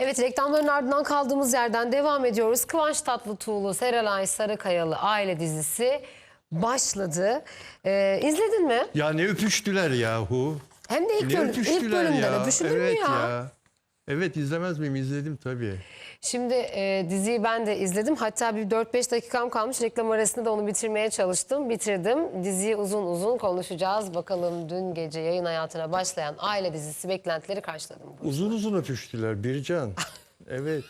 Evet reklamların ardından kaldığımız yerden devam ediyoruz. Kıvanç Tatlıtuğlu, Serelay Sarıkayalı aile dizisi başladı. Ee, izledin mi? Ya ne öpüştüler yahu. Hem de ilk, Ne bölüm, ilk öpüştüler bölümde ya. de düşünür mü evet ya? Evet izlemez miyim? İzledim tabii. Şimdi e, diziyi ben de izledim. Hatta bir 4-5 dakikam kalmış. Reklam arasında da onu bitirmeye çalıştım. Bitirdim. Diziyi uzun uzun konuşacağız. Bakalım dün gece yayın hayatına başlayan aile dizisi beklentileri karşıladı mı? Uzun uzun öpüştüler Bircan. Evet.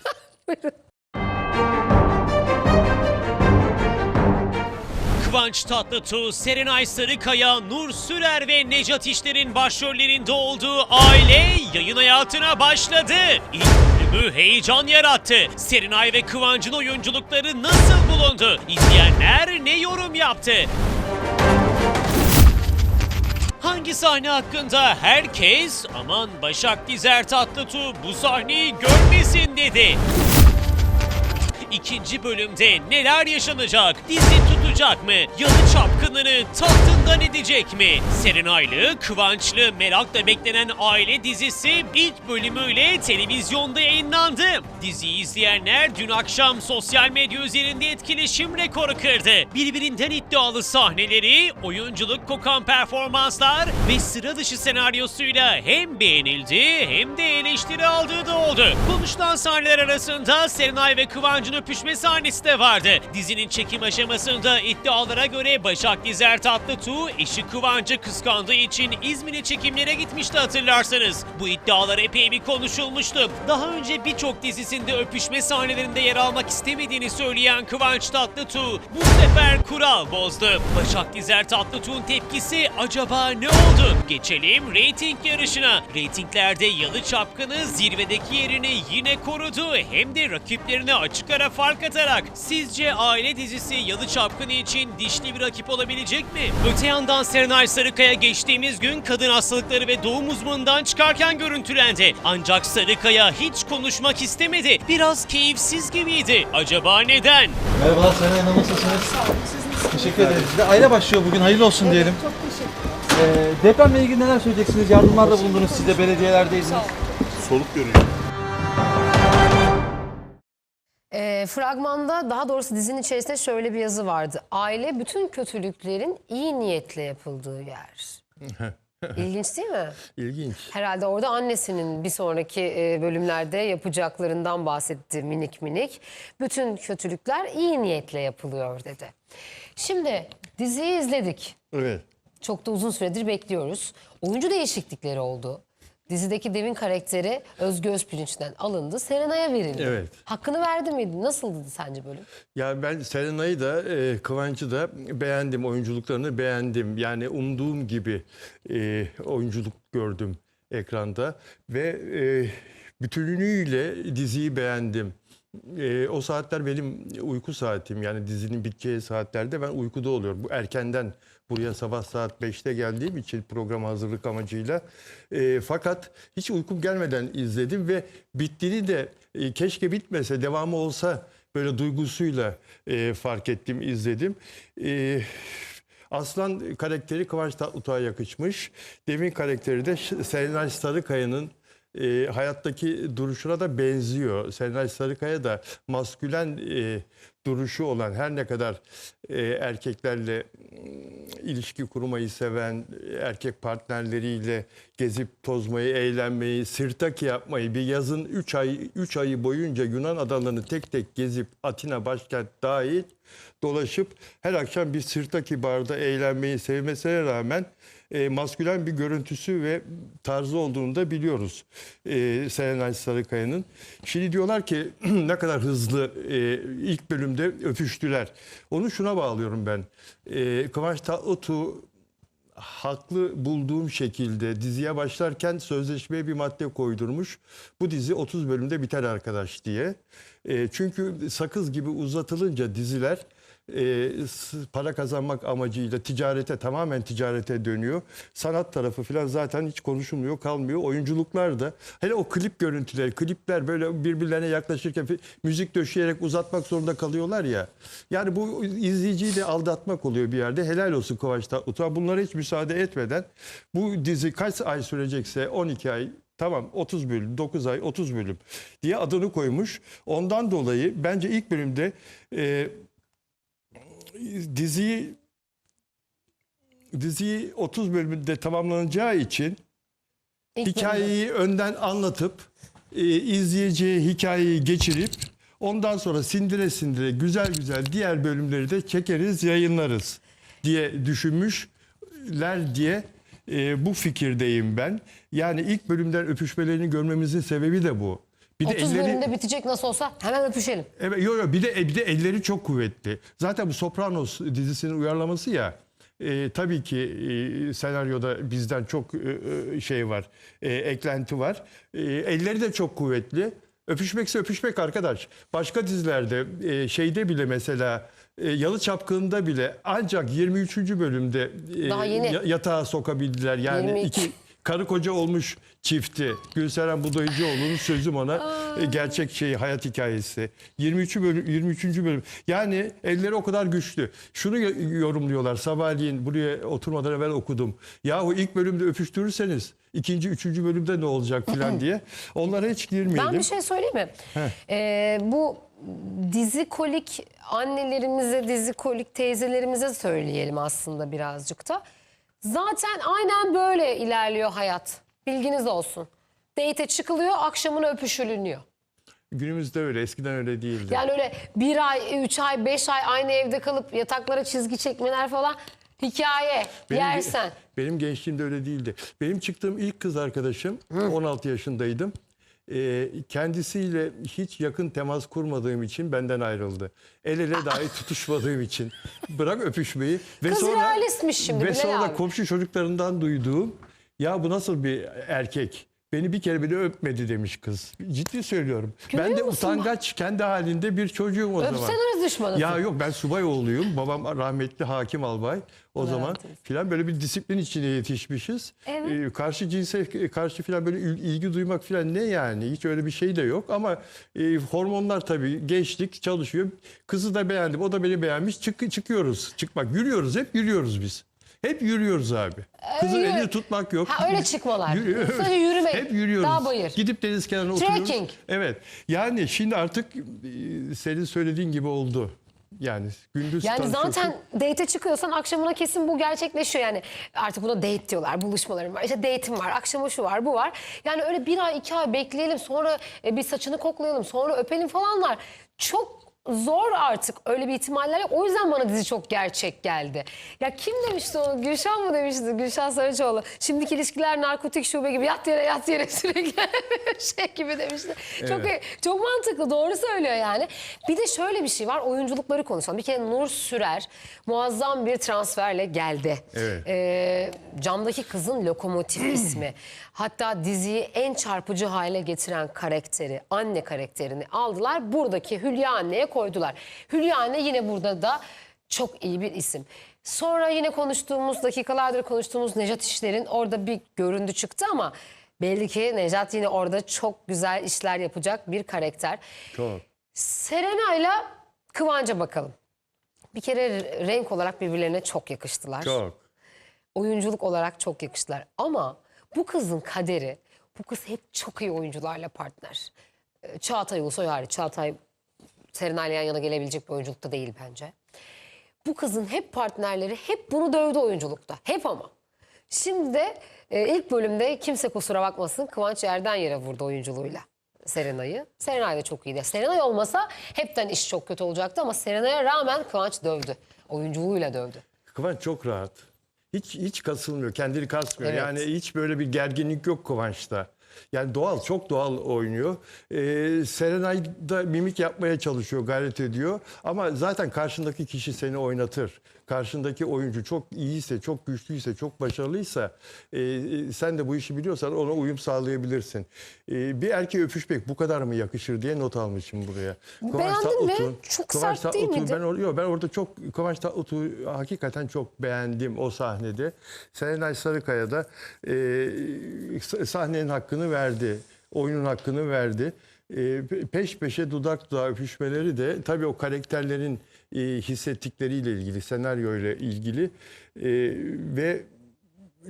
Kıvanç Tatlıtuğ, Serenay Sarıkaya, Nur Sürer ve Necat İşler'in başrollerinde olduğu aile yayın hayatına başladı. İlk bölümü heyecan yarattı. Serenay ve Kıvanç'ın oyunculukları nasıl bulundu? İzleyenler ne yorum yaptı? Hangi sahne hakkında herkes aman Başak Dizer Tatlıtuğ bu sahneyi görmesin dedi. İkinci bölümde neler yaşanacak? Dizi tutacak mı? Yalı çapkınını tahtından edecek mi? Serenaylı, Kıvançlı, merakla beklenen aile dizisi ilk bölümüyle televizyonda yayınlandı. Diziyi izleyenler dün akşam sosyal medya üzerinde etkileşim rekoru kırdı. Birbirinden iddialı sahneleri, oyunculuk kokan performanslar ve sıra dışı senaryosuyla hem beğenildi hem de eleştiri aldığı da oldu. Konuşulan sahneler arasında Serenay ve Kıvanç'ın öpüşme sahnesi de vardı. Dizinin çekim aşamasında iddialara göre Başak Dizer Tatlıtuğ eşi Kıvanç'ı kıskandığı için İzmir'e çekimlere gitmişti hatırlarsanız. Bu iddialar epey bir konuşulmuştu. Daha önce birçok dizisinde öpüşme sahnelerinde yer almak istemediğini söyleyen Kıvanç Tatlıtuğ bu sefer kural bozdu. Başak Dizer Tatlıtuğ'un tepkisi acaba ne oldu? Geçelim reyting yarışına. Reytinglerde Yalı Çapkını zirvedeki yerini yine korudu. Hem de rakiplerine açık ara fark atarak. Sizce aile dizisi Yalı Çapkını için dişli bir rakip olabilecek mi? Öte yandan Serenay Sarıkaya geçtiğimiz gün kadın hastalıkları ve doğum uzmanından çıkarken görüntülendi. Ancak Sarıkaya hiç konuşmak istemedi. Biraz keyifsiz gibiydi. Acaba neden? Merhabalar Serenay Hanım nasılsınız? Teşekkür ederiz. Size aile başlıyor bugün hayırlı olsun diyelim. Çok teşekkür ee, Depremle ilgili neler söyleyeceksiniz? Yardımlarda bulundunuz siz de belediyelerdeydiniz. soluk görüyor. E, fragmanda daha doğrusu dizinin içerisinde şöyle bir yazı vardı. Aile bütün kötülüklerin iyi niyetle yapıldığı yer. İlginç değil mi? İlginç. Herhalde orada annesinin bir sonraki e, bölümlerde yapacaklarından bahsetti minik minik. Bütün kötülükler iyi niyetle yapılıyor dedi. Şimdi diziyi izledik. Evet. Çok da uzun süredir bekliyoruz. Oyuncu değişiklikleri oldu. Dizideki Devin karakteri Özgü Özpirinç'ten alındı. Serenay'a verildi. Evet. Hakkını verdi miydi? Nasıldı sence bölüm? Ya ben Serenay'ı da e, Kıvanç'ı da beğendim. Oyunculuklarını beğendim. Yani umduğum gibi e, oyunculuk gördüm ekranda. Ve e, bütünlüğüyle diziyi beğendim. E, o saatler benim uyku saatim. Yani dizinin biteceği saatlerde ben uykuda oluyorum. Bu erkenden buraya sabah saat 5'te geldiğim için program hazırlık amacıyla. E, fakat hiç uykum gelmeden izledim ve bittiğini de e, keşke bitmese, devamı olsa böyle duygusuyla e, fark ettim, izledim. E, Aslan karakteri Kıvanç Tatlıtuğ'a yakışmış. Demin karakteri de Serenay Sarıkaya'nın e, hayattaki duruşuna da benziyor. Serenay Sarıkaya da maskülen e, duruşu olan her ne kadar e, erkeklerle mm, ilişki kurmayı seven, erkek partnerleriyle gezip tozmayı, eğlenmeyi, sirtaki yapmayı bir yazın 3 ay 3 ayı boyunca Yunan adalarını tek tek gezip Atina başkent dahil dolaşıp her akşam bir sirtaki barda eğlenmeyi sevmesine rağmen e, maskülen bir görüntüsü ve tarzı olduğunu da biliyoruz e, Serenay Sarıkaya'nın. Şimdi diyorlar ki ne kadar hızlı e, ilk bölümde öpüştüler. Onu şuna bağlıyorum ben. E, Kıvanç Tatlıtuğ haklı bulduğum şekilde diziye başlarken sözleşmeye bir madde koydurmuş. Bu dizi 30 bölümde biter arkadaş diye. E, çünkü sakız gibi uzatılınca diziler e, para kazanmak amacıyla ticarete tamamen ticarete dönüyor. Sanat tarafı falan zaten hiç konuşulmuyor kalmıyor. Oyunculuklar da hele o klip görüntüleri, klipler böyle birbirlerine yaklaşırken müzik döşeyerek uzatmak zorunda kalıyorlar ya. Yani bu izleyiciyi de aldatmak oluyor bir yerde. Helal olsun Kıvanç Tatlıtuğ'a. Bunlara hiç müsaade etmeden bu dizi kaç ay sürecekse 12 ay Tamam 30 bölüm, 9 ay 30 bölüm diye adını koymuş. Ondan dolayı bence ilk bölümde e, diziyi diziyi 30 bölümde tamamlanacağı için İlk bölümde. hikayeyi önden anlatıp e, izleyiciye hikayeyi geçirip ondan sonra sindire sindire güzel güzel diğer bölümleri de çekeriz yayınlarız diye düşünmüşler diye e, bu fikirdeyim ben. Yani ilk bölümden öpüşmelerini görmemizin sebebi de bu. Bir 30 bölümde bitecek nasıl olsa hemen öpüşelim. Evet, yo, yo, bir de bir de elleri çok kuvvetli. Zaten bu Sopranos dizisinin uyarlaması ya. e, tabii ki e, senaryoda bizden çok e, e, şey var, e, eklenti var. E, elleri de çok kuvvetli. Öpüşmekse öpüşmek arkadaş. Başka dizilerde e, şeyde bile mesela e, Yalı Çapkını'nda bile ancak 23. bölümde e, Daha yeni. ya- yatağa sokabildiler. Yani 22. iki karı koca olmuş çifti. Gülseren Budayıcıoğlu'nun sözüm ona e, gerçek şey hayat hikayesi. 23. bölüm 23. bölüm. Yani elleri o kadar güçlü. Şunu yo- yorumluyorlar. Sabahleyin buraya oturmadan evvel okudum. Yahu ilk bölümde öpüştürürseniz ikinci, üçüncü bölümde ne olacak filan diye. Onlara hiç girmeyelim. Ben bir şey söyleyeyim mi? Ee, bu dizi kolik annelerimize, dizi kolik teyzelerimize söyleyelim aslında birazcık da. Zaten aynen böyle ilerliyor hayat. Bilginiz olsun. Date çıkılıyor, akşamına öpüşülünüyor. Günümüzde öyle. Eskiden öyle değildi. Yani öyle bir ay, üç ay, beş ay aynı evde kalıp yataklara çizgi çekmeler falan hikaye. Benim, yersen. Benim gençliğimde öyle değildi. Benim çıktığım ilk kız arkadaşım 16 yaşındaydım. Ee, kendisiyle hiç yakın temas kurmadığım için benden ayrıldı. El ele dahi tutuşmadığım için. Bırak öpüşmeyi. Ve Kız sonra, realistmiş şimdi Ve Bilal sonra abi. komşu çocuklarından duyduğum ya bu nasıl bir erkek? Beni bir kere bile öpmedi demiş kız. Ciddi söylüyorum. ben de musun? utangaç kendi halinde bir çocuğum o zaman. Öpseniz düşmanı. Ya yok ben subay oğluyum. Babam rahmetli hakim albay. O zaman filan böyle bir disiplin içine yetişmişiz. Evet. Ee, karşı cinse karşı filan böyle il- ilgi duymak filan ne yani? Hiç öyle bir şey de yok ama e, hormonlar tabii gençlik çalışıyor. Kızı da beğendim. O da beni beğenmiş. Çık, çıkıyoruz. Çıkmak. Yürüyoruz hep yürüyoruz biz. Hep yürüyoruz abi. Kızın yürü- elini tutmak yok. Ha, öyle çıkmalar. Yürü- Sadece yürümek. Hep yürüyoruz. Dağ bayır. Gidip deniz kenarına oturuyoruz. Trekking. Evet. Yani şimdi artık e, senin söylediğin gibi oldu. Yani gündüz Yani tanışıyorsun. zaten date çıkıyorsan akşamına kesin bu gerçekleşiyor yani. Artık buna date diyorlar, buluşmalarım var. İşte date'im var, akşama şu var, bu var. Yani öyle bir ay, iki ay bekleyelim, sonra e, bir saçını koklayalım, sonra öpelim falanlar. Çok zor artık öyle bir ihtimaller yok. O yüzden bana dizi çok gerçek geldi. Ya kim demişti onu? Gülşah mı demişti? Gülşah Saraçoğlu. Şimdiki ilişkiler narkotik şube gibi yat yere yat yere sürekli şey gibi demişti. Çok çok mantıklı doğru söylüyor yani. Bir de şöyle bir şey var oyunculukları konuşalım. Bir kere Nur Sürer muazzam bir transferle geldi. Evet. Ee, camdaki kızın lokomotif ismi. Hatta diziyi en çarpıcı hale getiren karakteri, anne karakterini aldılar. Buradaki Hülya anneye koydular. Hülya anne yine burada da çok iyi bir isim. Sonra yine konuştuğumuz, dakikalardır konuştuğumuz Nejat İşler'in orada bir göründü çıktı ama belli ki Nejat yine orada çok güzel işler yapacak bir karakter. Çok. Serenay'la Kıvanç'a bakalım. Bir kere renk olarak birbirlerine çok yakıştılar Çok. oyunculuk olarak çok yakıştılar. Ama bu kızın kaderi, bu kız hep çok iyi oyuncularla partner. Ee, Çağatay Ulusoy hariç. Çağatay Serenay'la yan yana gelebilecek bir oyunculukta değil bence. Bu kızın hep partnerleri hep bunu dövdü oyunculukta. Hep ama. Şimdi de e, ilk bölümde kimse kusura bakmasın Kıvanç yerden yere vurdu oyunculuğuyla Serenay'ı. Serenay da çok iyiydi. Serenay olmasa hepten iş çok kötü olacaktı ama Serenay'a rağmen Kıvanç dövdü. Oyunculuğuyla dövdü. Kıvanç çok rahat. Hiç hiç kasılmıyor, kendini kasmıyor. Evet. Yani hiç böyle bir gerginlik yok Kıvanç'ta. Yani doğal, çok doğal oynuyor. Ee, Serenay da mimik yapmaya çalışıyor, gayret ediyor. Ama zaten karşındaki kişi seni oynatır. Karşındaki oyuncu çok iyiyse, çok güçlüyse, çok başarılıysa e, e, sen de bu işi biliyorsan ona uyum sağlayabilirsin. E, bir erkeğe öpüşmek bu kadar mı yakışır diye not almışım buraya. Beğendin mi? Tatlıtuğ- Çok Kıvanç sert değil Tatlıtuğ, miydi? Ben, or- yo, ben orada çok Kıvanç Tatlıtuğ'u hakikaten çok beğendim o sahnede. Serenay Sarıkaya da e, sahnenin hakkını verdi. Oyunun hakkını verdi. E, peş peşe dudak dudağa öpüşmeleri de tabii o karakterlerin e, hissettikleriyle ilgili, senaryo ile ilgili E, ve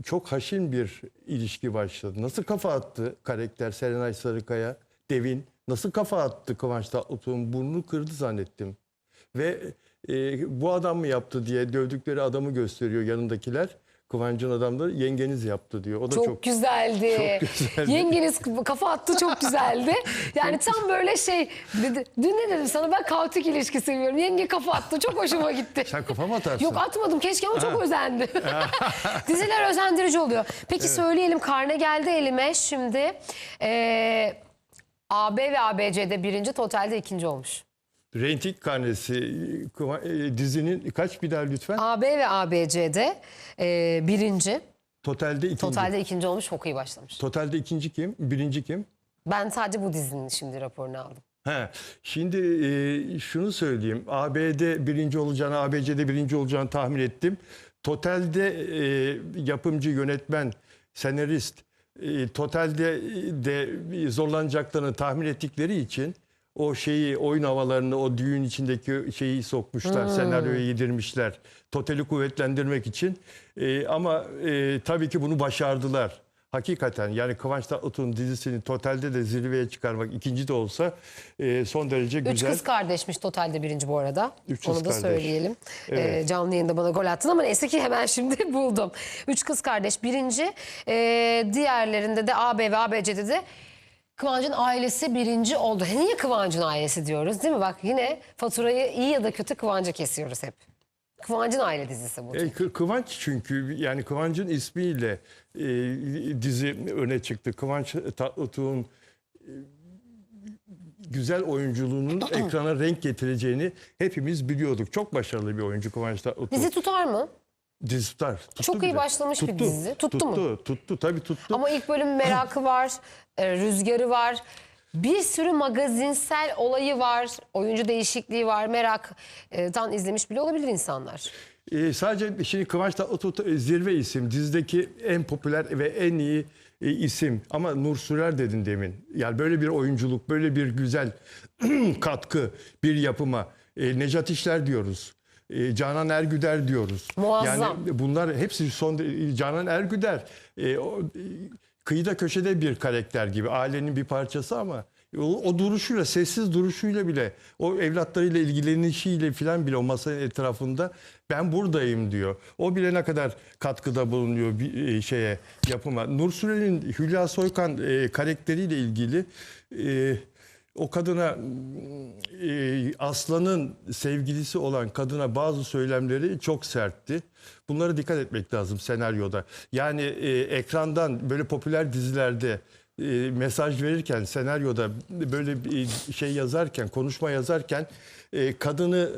çok haşin bir ilişki başladı. Nasıl kafa attı karakter Serenay Sarıkaya, Devin? Nasıl kafa attı Kıvanç Tatlıtuğ'un burnunu kırdı zannettim. Ve e, bu adam mı yaptı diye dövdükleri adamı gösteriyor yanındakiler. Kıvanç'ın adamları yengeniz yaptı diyor. O da Çok, çok, güzeldi. çok güzeldi. Yengeniz kafa attı çok güzeldi. Yani tam böyle şey. dedi- Dün ne dedim sana ben kaotik ilişki seviyorum. Yenge kafa attı çok hoşuma gitti. Sen kafa mı atarsın? Yok atmadım keşke ama çok özendi. Diziler özendirici oluyor. Peki söyleyelim karne geldi elime şimdi. Ee, AB ve ABC'de birinci totalde ikinci olmuş. Renting karnesi Kıva- e, dizinin kaç bir daha lütfen? AB ve ABC'de e, birinci. Totalde ikinci. Totalde ikinci olmuş çok iyi başlamış. Totalde ikinci kim? Birinci kim? Ben sadece bu dizinin şimdi raporunu aldım. He, şimdi e, şunu söyleyeyim. AB'de birinci olacağını, ABC'de birinci olacağını tahmin ettim. Totalde e, yapımcı, yönetmen, senarist, e, totalde de zorlanacaklarını tahmin ettikleri için o şeyi, oyun havalarını, o düğün içindeki şeyi sokmuşlar, senaryoya yedirmişler. Totali kuvvetlendirmek için. E, ama e, tabii ki bunu başardılar. Hakikaten yani Kıvanç Tatlıtuğ'un dizisini totalde de zirveye çıkarmak ikinci de olsa e, son derece Üç güzel. kız kardeşmiş totalde birinci bu arada. Üç kız Onu da kardeş. söyleyelim. Ee, canlı yayında bana gol attın ama neyse ki hemen şimdi buldum. Üç kız kardeş birinci. Ee, diğerlerinde de AB ve ABC'de de Kıvancın ailesi birinci oldu. Niye Kıvancın ailesi diyoruz değil mi? Bak yine faturayı iyi ya da kötü Kıvanç'a kesiyoruz hep. Kıvancın aile dizisi bu. E, Kı- Kıvanç çünkü yani Kıvanç'ın ismiyle e, dizi öne çıktı. Kıvanç Tatlıtuğ'un e, güzel oyunculuğunun ekrana renk getireceğini hepimiz biliyorduk. Çok başarılı bir oyuncu Kıvanç Tatlıtuğ. Dizi tutar mı? Dizi tutar. Tuttu Çok iyi başlamış bir dizi. Tuttu mu? Tuttu, tuttu tabii tuttu. Ama ilk bölüm merakı var, e, rüzgarı var. Bir sürü magazinsel olayı var, oyuncu değişikliği var, meraktan izlemiş bile olabilir insanlar. Ee, sadece şimdi Kıvanç Tatlıtuğ e, zirve isim. Dizideki en popüler ve en iyi e, isim. Ama Nur Sürer dedin demin. Yani böyle bir oyunculuk, böyle bir güzel katkı bir yapıma. E, Necat İşler diyoruz. E, Canan Ergüder diyoruz. Muazzam. Yani bunlar hepsi son Canan Ergüder. E, o, e, kıyıda köşede bir karakter gibi. Ailenin bir parçası ama o, o duruşuyla, sessiz duruşuyla bile, o evlatlarıyla ilgilenişiyle falan bile o masanın etrafında ben buradayım diyor. O bile ne kadar katkıda bulunuyor bir e, şeye, yapıma. Nur Sürel'in Hülya Soykan e, karakteriyle ilgili e, o kadına e, Aslan'ın sevgilisi olan kadına bazı söylemleri çok sertti. Bunlara dikkat etmek lazım senaryoda. Yani e, ekrandan böyle popüler dizilerde e, mesaj verirken, senaryoda böyle bir şey yazarken, konuşma yazarken e, kadını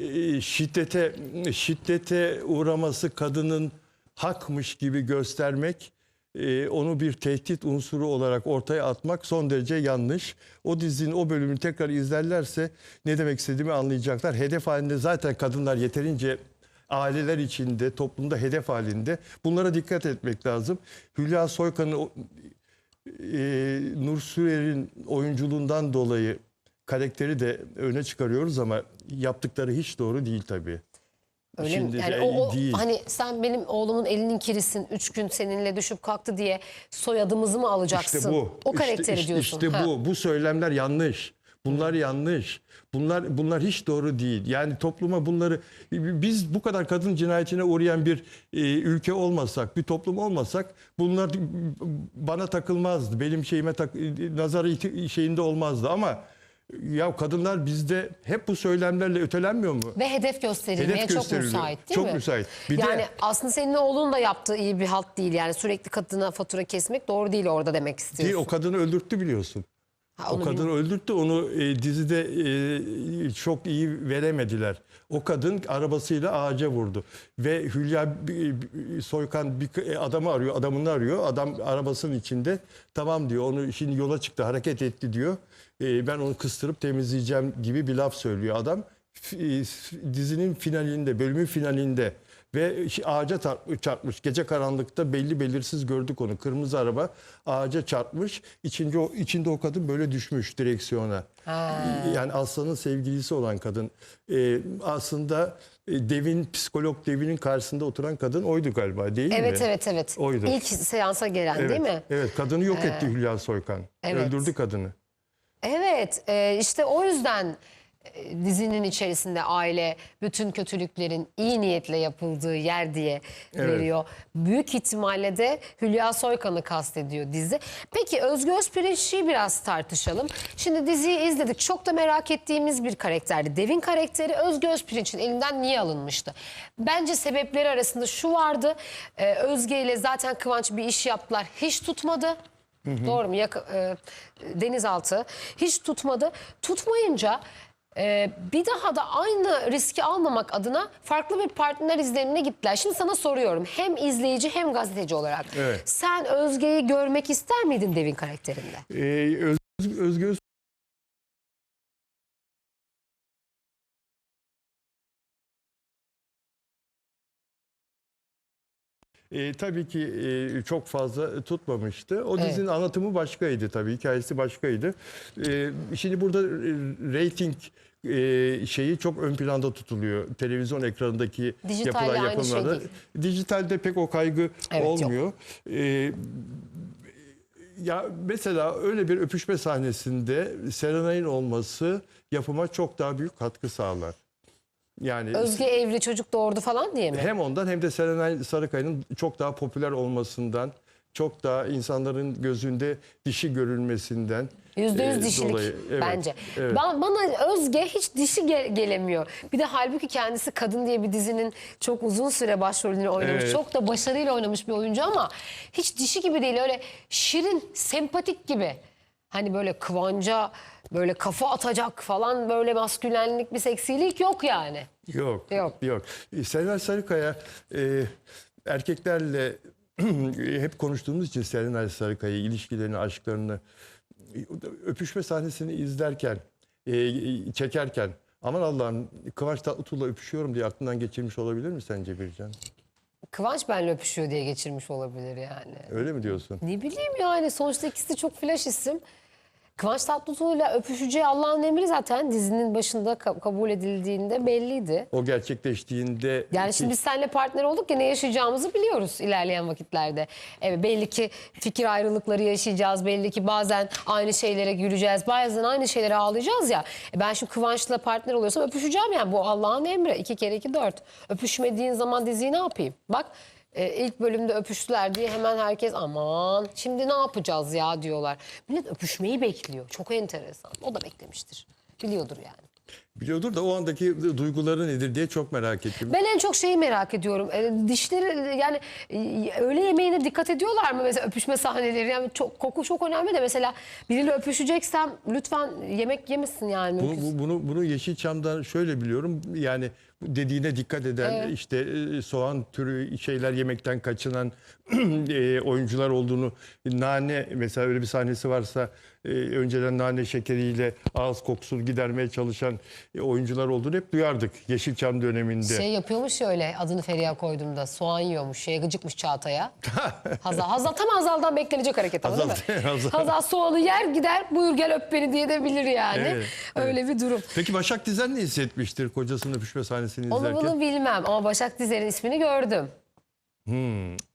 e, şiddete şiddete uğraması kadının hakmış gibi göstermek e, onu bir tehdit unsuru olarak ortaya atmak son derece yanlış. O dizinin o bölümünü tekrar izlerlerse ne demek istediğimi anlayacaklar. Hedef halinde zaten kadınlar yeterince aileler içinde, toplumda hedef halinde. Bunlara dikkat etmek lazım. Hülya Soykan'ın e, Nur Sürer'in oyunculuğundan dolayı karakteri de öne çıkarıyoruz ama yaptıkları hiç doğru değil tabii. Öyle Şimdi mi? Yani o, o- değil. hani sen benim oğlumun elinin kirisin, üç gün seninle düşüp kalktı diye soyadımızı mı alacaksın? İşte bu. O karakteri işte, diyorsun. İşte Ha. bu. Bu söylemler yanlış. Bunlar yanlış. Bunlar bunlar hiç doğru değil. Yani topluma bunları biz bu kadar kadın cinayetine uğrayan bir e, ülke olmasak, bir toplum olmasak bunlar bana takılmazdı. Benim şeyime tak, nazarı şeyinde olmazdı ama ya kadınlar bizde hep bu söylemlerle ötelenmiyor mu? Ve hedef gösterilmeye Hedef çok gösteriliyor. müsait değil Çok mi? müsait. Bir de- yani aslında senin oğlun da yaptığı iyi bir halt değil. Yani sürekli kadına fatura kesmek doğru değil orada demek Değil, istiyorsun. o kadını öldürttü biliyorsun. Ha, O onu kadını öldürttü. Onu e, dizide e, çok iyi veremediler. O kadın arabasıyla ağaca vurdu. Ve Hülya bi- bi- Soykan bir e, adamı arıyor, adamını arıyor. Adam arabasının içinde. Tamam diyor. Onu şimdi yola çıktı, hareket etti diyor. E, ben onu kıstırıp temizleyeceğim gibi bir laf söylüyor adam. F- e, dizinin finalinde, bölümün finalinde ve ağaca çarpmış. Gece karanlıkta belli belirsiz gördük onu. Kırmızı araba ağaca çarpmış. İçinde o, içinde o kadın böyle düşmüş direksiyona. Yani Aslan'ın sevgilisi olan kadın. Ee, aslında e, devin psikolog devinin karşısında oturan kadın oydu galiba değil mi? Evet evet evet. Oydu. İlk seansa gelen Evet, değil mi? Evet kadını yok etti Hülya Soykan. evet. Öldürdü kadını. Evet e, işte o yüzden e, dizinin içerisinde aile bütün kötülüklerin iyi niyetle yapıldığı yer diye Evet. veriyor. Büyük ihtimalle de Hülya Soykan'ı kastediyor dizi. Peki Özgü Özpirinç'i biraz tartışalım. Şimdi diziyi izledik. Çok da merak ettiğimiz bir karakterdi. Devin karakteri Özgü Özpirinç'in elinden niye alınmıştı? Bence sebepleri arasında şu vardı. E, Özge ile zaten Kıvanç bir iş yaptılar. Hiç tutmadı. Doğru mu? Yak- e, denizaltı. Hiç tutmadı. Tutmayınca e, bir daha da aynı riski almamak adına farklı bir partner izlenimine gittiler. Şimdi sana soruyorum. Hem izleyici hem gazeteci olarak. Evet. Sen Özge'yi görmek ister miydin Devin karakterinde? Ee, Öz, Özgür Ee, tabii ki e, çok fazla tutmamıştı. O Evet. dizinin anlatımı başkaydı tabii, hikayesi başkaydı. Ee, şimdi burada e, reyting e, şeyi çok ön planda tutuluyor. Televizyon ekranındaki Dijitalde yapılan şey yapımlarda. değil. Dijitalde pek o kaygı Evet, yok. olmuyor. Ee, ya mesela öyle bir öpüşme sahnesinde Serenay'ın olması yapıma çok daha büyük katkı sağlar. Yani Özge evli çocuk doğurdu falan diye mi? hem ondan hem de Serenay Sarıkaya'nın çok daha popüler olmasından, çok daha insanların gözünde dişi görülmesinden Yüzde yüz e, dişilik dolayı. Evet, bence. evet. Ben, bana Özge hiç dişi gel- gelemiyor. Bir de halbuki kendisi Kadın diye bir dizinin çok uzun süre başrolünü oynamış. Evet. Çok da başarıyla oynamış bir oyuncu ama hiç dişi gibi değil. Öyle şirin, sempatik gibi. Hani böyle kıvanca böyle kafa atacak falan böyle maskülenlik bir seksilik yok yani. Yok. Yok. Yok. E, Serenay Sarıkaya e, erkeklerle hep konuştuğumuz için Serenay Sarıkaya ilişkilerini, aşklarını e, öpüşme sahnesini izlerken, e, çekerken aman Allah'ım Kıvanç Tatlıtuğ'la öpüşüyorum diye aklından geçirmiş olabilir mi sence Bircan? Kıvanç benle öpüşüyor diye geçirmiş olabilir yani. Öyle mi diyorsun? Ne bileyim yani sonuçta ikisi de çok flash isim. Kıvanç Tatlıtuğ'la öpüşeceği Allah'ın emri zaten dizinin başında ka- kabul edildiğinde belliydi. O gerçekleştiğinde Yani şimdi biz seninle partner olduk ya ne yaşayacağımızı biliyoruz ilerleyen vakitlerde. Evet belli ki fikir ayrılıkları yaşayacağız. Belli ki bazen aynı şeylere güleceğiz. Bazen aynı şeylere ağlayacağız ya. E ben şimdi Kıvanç'la partner oluyorsam öpüşeceğim yani. Bu Allah'ın emri. İki kere iki dört. Öpüşmediğin zaman diziyi ne yapayım? Bak e, ilk bölümde öpüştüler diye hemen herkes aman şimdi ne yapacağız ya diyorlar. Millet öpüşmeyi bekliyor. Çok enteresan. O da beklemiştir. Biliyordur yani. Biliyordur da o andaki duyguları nedir diye çok merak ettim. Ben en çok şeyi merak ediyorum. E, dişleri yani e, öğle yemeğine dikkat ediyorlar mı mesela öpüşme sahneleri? Yani çok koku çok önemli de mesela biriyle öpüşeceksem lütfen yemek yemesin yani. Bu, mümkünse. bu- bunu bunu Yeşilçam'dan şöyle biliyorum. Yani bu dediğine dikkat eden işte e, soğan türü şeyler yemekten kaçınan e, oyuncular olduğunu nane mesela öyle bir sahnesi varsa e, önceden nane şekeriyle ağız kokusunu gidermeye çalışan e, oyuncular olduğunu hep duyardık Yeşilçam döneminde. Şey yapıyormuş ya öyle adını Feriha koyduğumda soğan yiyormuş şeye gıcıkmış Çağatay'a. Hazal, Hazal tam Hazal'dan beklenecek hareket ama değil mi? Hazal- Hazal. Hazal soğanı yer gider buyur gel öp beni diye de bilir yani. Evet, Öyle bir durum. Peki Başak Dizen ne hissetmiştir kocasının öpüşme sahnesini Onu izlerken? bunu bilmem ama Başak Dizer'in ismini gördüm.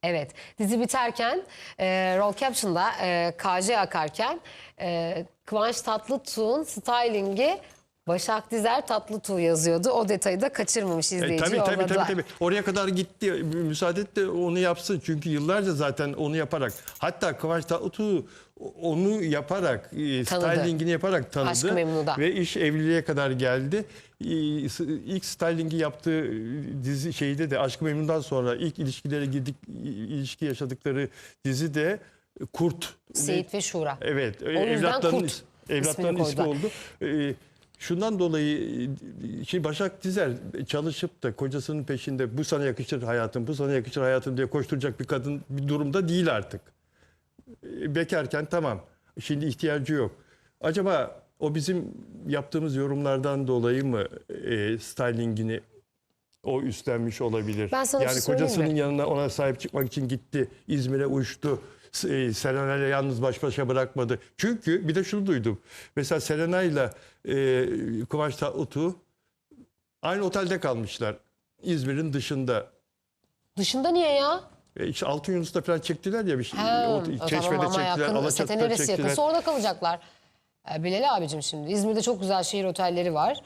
Evet dizi biterken e, roll caption'da e, KJ akarken e, Kıvanç Tatlıtuğ'un stylingi Başak Dizer Tatlıtuğ yazıyordu. O detayı da kaçırmamış E, izleyici. tabii, tabii, tabii, yolladılar. tabii. Oraya kadar gitti. Müsaade et de onu yapsın. Çünkü yıllarca zaten onu yaparak hatta Kıvanç Tatlıtuğ onu yaparak, e, Tanıdı. stylingini yaparak tanıdı. Aşk-ı Memnu'da. Ve iş evliliğe kadar geldi. E, İlk stylingi yaptığı dizi şeyde de Aşk-ı Memnun'dan sonra ilk ilişkilere girdik, ilişki yaşadıkları dizi de Kurt. Seyit ve Şura. Evet. Kurt is- evlatlarının ismini ismi oldu. Ee, şundan dolayı e, şimdi Başak Dizer çalışıp da kocasının peşinde bu sana yakışır hayatım, bu sana yakışır hayatım diye koşturacak bir kadın bir durumda değil artık. Bekarken tamam. Şimdi ihtiyacı yok. Acaba o bizim yaptığımız yorumlardan dolayı mı e, stylingini O üstlenmiş olabilir. Ben sana yani şey kocasının mi? yanına ona sahip çıkmak için gitti. İzmir'e uçtu. E, Serenay'la yalnız baş başa bırakmadı. Çünkü bir de şunu duydum. Mesela Serenay'la e, Kıvanç Tatlıtuğ aynı otelde kalmışlar. İzmir'in dışında. Dışında niye ya? E, işte Altın Yunus'ta falan çektiler ya bir şey. Ha, o, Çeşme'de tamam ama çektiler, Alaçatı'da çektiler. yakınsa orada kalacaklar. E, Bilal abicim şimdi İzmir'de çok güzel şehir otelleri var.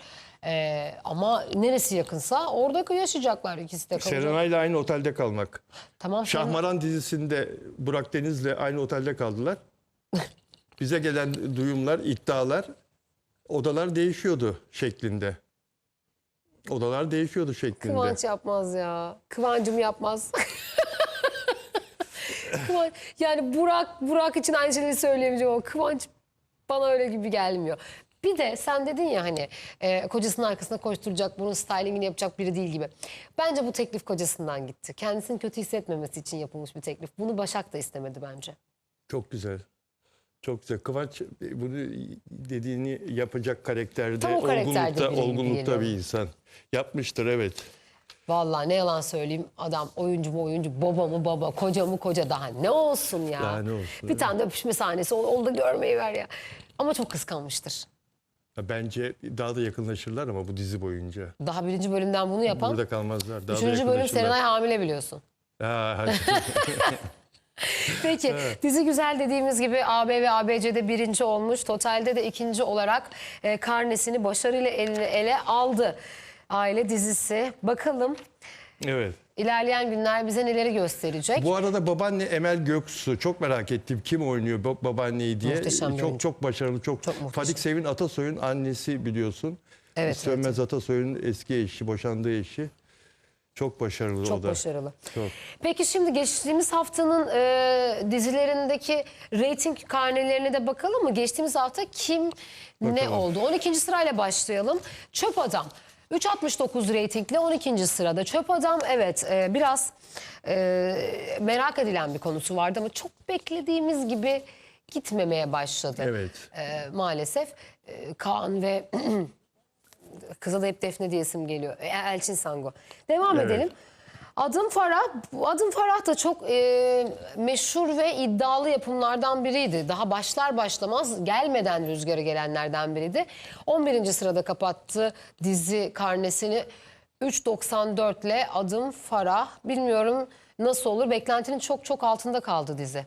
E, ama neresi yakınsa orada yaşayacaklar ikisi de kalacak. Serenay'la aynı otelde kalmak. Tamam Şahmaran dizisinde Burak Deniz'le aynı otelde kaldılar. Bize gelen duyumlar, iddialar odalar değişiyordu şeklinde. Odalar değişiyordu şeklinde. Kıvanç yapmaz ya. Kıvancım yapmaz. Kıvanç, yani Burak Burak için aynı şeyleri söyleyemeyeceğim ama Kıvanç bana öyle gibi gelmiyor. Bir de sen dedin ya hani e, kocasının arkasında koşturacak, bunun stylingini yapacak biri değil gibi. Bence bu teklif kocasından gitti. Kendisini kötü hissetmemesi için yapılmış bir teklif. Bunu Başak da istemedi bence. Çok güzel. Çok güzel. Kıvanç bunu dediğini yapacak karakterde, Tam olgunlukta, olgunlukta bir insan. Yapmıştır evet. Vallahi ne yalan söyleyeyim adam oyuncu mu oyuncu baba mı baba koca mı koca daha ne olsun ya. Daha ne olsun, Bir tane de öpüşme sahnesi onu, onu da görmeyi ver ya. Ama çok kıskanmıştır. Bence daha da yakınlaşırlar ama bu dizi boyunca. Daha birinci bölümden bunu yapan. Burada kalmazlar. Daha da Üçüncü bölüm yakınlaşırlar. Serenay hamile biliyorsun. Ha. Peki dizi güzel dediğimiz gibi AB ve ABC'de birinci olmuş. Totalde de ikinci olarak e, karnesini başarıyla eline ele aldı. Aile dizisi. Bakalım evet. İlerleyen günler bize neleri gösterecek. Bu arada babaanne Emel Göksu çok merak ettim kim oynuyor bab- babaanneyi diye. Muhteşem çok oyuncu. çok başarılı çok. Çok muhteşem. Fadik Sevin Atasoy'un annesi biliyorsun. Evet, Sönmez Atasoy'un eski eşi, boşandığı eşi. Çok başarılı Çok o da. başarılı. Çok. Peki şimdi geçtiğimiz haftanın e, dizilerindeki reyting karnelerine de bakalım mı? Geçtiğimiz hafta kim ne Bakalım. oldu? 12. sırayla başlayalım. Çöp Adam. 3.69 reytingle 12. sırada. Çöp Adam evet e, biraz e, merak edilen bir konusu vardı ama çok beklediğimiz gibi gitmemeye başladı. Evet. E, maalesef e, Kaan ve kıza da hep Defne diye isim geliyor. E, Elçin Sango. Devam Evet. edelim. Adım Farah, Adım Farah da çok e, meşhur ve iddialı yapımlardan biriydi. Daha başlar başlamaz gelmeden rüzgarı gelenlerden biriydi. 11. sırada kapattı dizi karnesini 3.94 ile Adım Farah. Bilmiyorum nasıl olur. Beklentinin çok çok altında kaldı dizi.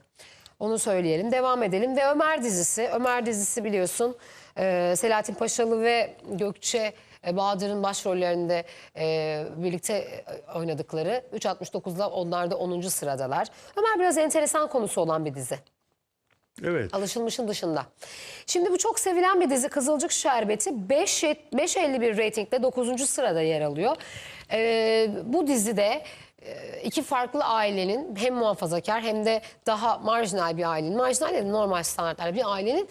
Onu söyleyelim. Devam edelim. Ve Ömer dizisi. Ömer dizisi biliyorsun. e, Selahattin Paşalı ve Gökçe e, Bahadır'ın başrollerinde e, birlikte e, oynadıkları 3.69'la onlar da 10. sıradalar. Ömer biraz enteresan konusu olan bir dizi. Evet. Alışılmışın dışında. Şimdi bu çok sevilen bir dizi Kızılcık Şerbeti 5 5.51 reytingle 9. sırada yer alıyor. Ee, bu dizide iki farklı ailenin hem muhafazakar hem de daha marjinal bir ailenin, marjinal ya da normal standartlarda bir ailenin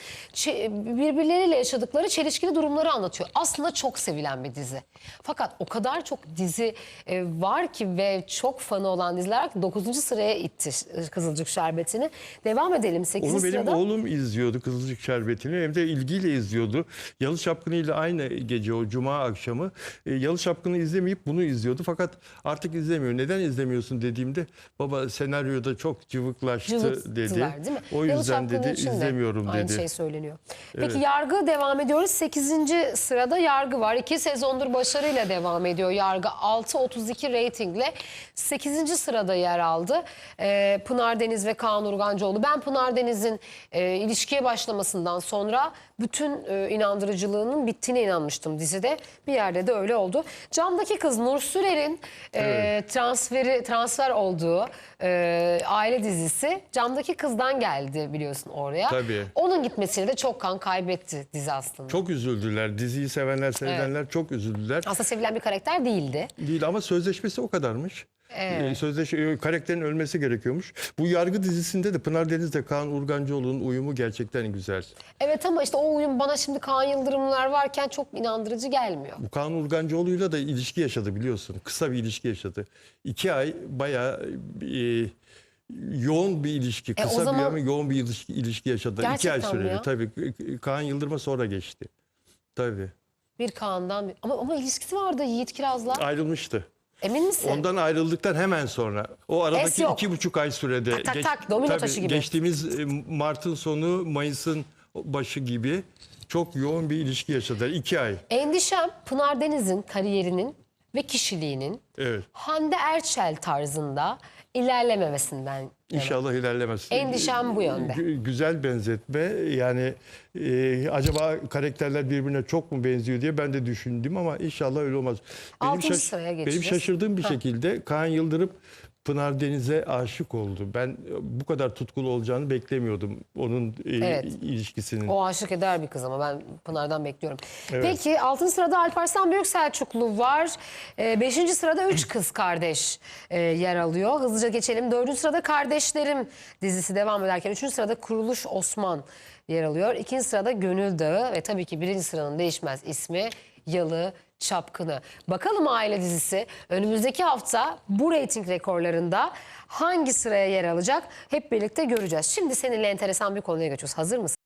birbirleriyle yaşadıkları çelişkili durumları anlatıyor. Aslında çok sevilen bir dizi. Fakat o kadar çok dizi e, var ki ve çok fanı olan diziler ki 9. sıraya itti Kızılcık Şerbeti'ni. Devam edelim 8. Onu benim sırada. oğlum izliyordu Kızılcık Şerbeti'ni hem de ilgiyle izliyordu. Yalı Çapkını ile aynı gece o cuma akşamı e, Yalı Çapkını izlemeyip bunu izliyordu. Fakat artık izlemiyor. Neden izlemiyorsun dediğimde baba senaryoda çok cıvıklaştı Cıvıktılar, dedi. değil mi? O yüzden dedi izlemiyorum Aynı dedi. şey söyleniyor. Peki Evet. yargı devam ediyoruz. 8. sırada yargı var. İki sezondur başarıyla devam ediyor yargı. 6.32 reytingle 8. sırada yer aldı. Ee, Pınar Deniz ve Kaan Urgancıoğlu. Ben Pınar Deniz'in e, ilişkiye başlamasından sonra bütün e, inandırıcılığının bittiğine inanmıştım dizide. Bir yerde de öyle oldu. Camdaki kız Nur Sürer'in e, transferi transfer olduğu e, aile dizisi Camdaki kızdan geldi biliyorsun oraya. Tabii. Onun gitmesiyle de çok kan kaybetti dizi aslında. Çok üzüldüler. Diziyi sevenler, sevenler çok üzüldüler. Aslında sevilen bir karakter değildi. Değil ama sözleşmesi o kadarmış. Ee, Sözleş e, karakterin ölmesi gerekiyormuş. Bu yargı dizisinde de Pınar Deniz'le Kaan Urgancıoğlu'nun uyumu gerçekten güzel. Evet ama işte o uyum bana şimdi Kaan Yıldırımlar varken çok inandırıcı gelmiyor. Bu Kaan Urgancıoğlu'yla da ilişki yaşadı biliyorsun. Kısa bir ilişki yaşadı. İki ay bayağı e, yoğun bir ilişki. E, Kısa zaman- bir ama yoğun bir ilişki, ilişki yaşadı. İki ay süreli ya? tabii. Kaan Yıldırım'a sonra geçti. Tabii. Bir Kaan'dan bir... Ama, ama ilişkisi vardı Yiğit Kiraz'la. Ayrılmıştı. Emin misin? Ondan ayrıldıktan hemen sonra. O aradaki Es yok. iki buçuk ay sürede. Tak tak tak, domino taşı gibi. Geçtiğimiz e, Mart'ın sonu, Mayıs'ın başı gibi çok yoğun bir ilişki yaşadılar. iki ay. Endişem Pınar Deniz'in kariyerinin ve kişiliğinin Evet. Hande Erçel tarzında ilerlememesinden. İnşallah ilerlemez. Endişem bu yönde. Gü- Güzel benzetme. Yani e, acaba karakterler birbirine çok mu benziyor diye ben de düşündüm ama inşallah öyle olmaz. Altıncı sıraya benim geçeceğiz. şaşırdığım bir şekilde Kaan Yıldırım Pınar Deniz'e aşık oldu. Ben bu kadar tutkulu olacağını beklemiyordum onun e, Evet. ilişkisinin. O aşık eder bir kız ama ben Pınar'dan bekliyorum. Evet. Peki 6. sırada Alparslan Büyük Selçuklu var. 5. sırada 3 kız kardeş e, yer alıyor. Hızlıca geçelim. 4. sırada Kardeşlerim dizisi devam ederken 3. sırada Kuruluş Osman yer alıyor. 2. sırada Gönül Dağı ve tabii ki 1. sıranın değişmez ismi Yalı Çapkını. Bakalım aile dizisi önümüzdeki hafta bu reyting rekorlarında hangi sıraya yer alacak hep birlikte göreceğiz. Şimdi seninle enteresan bir konuya geçiyoruz. Hazır mısın?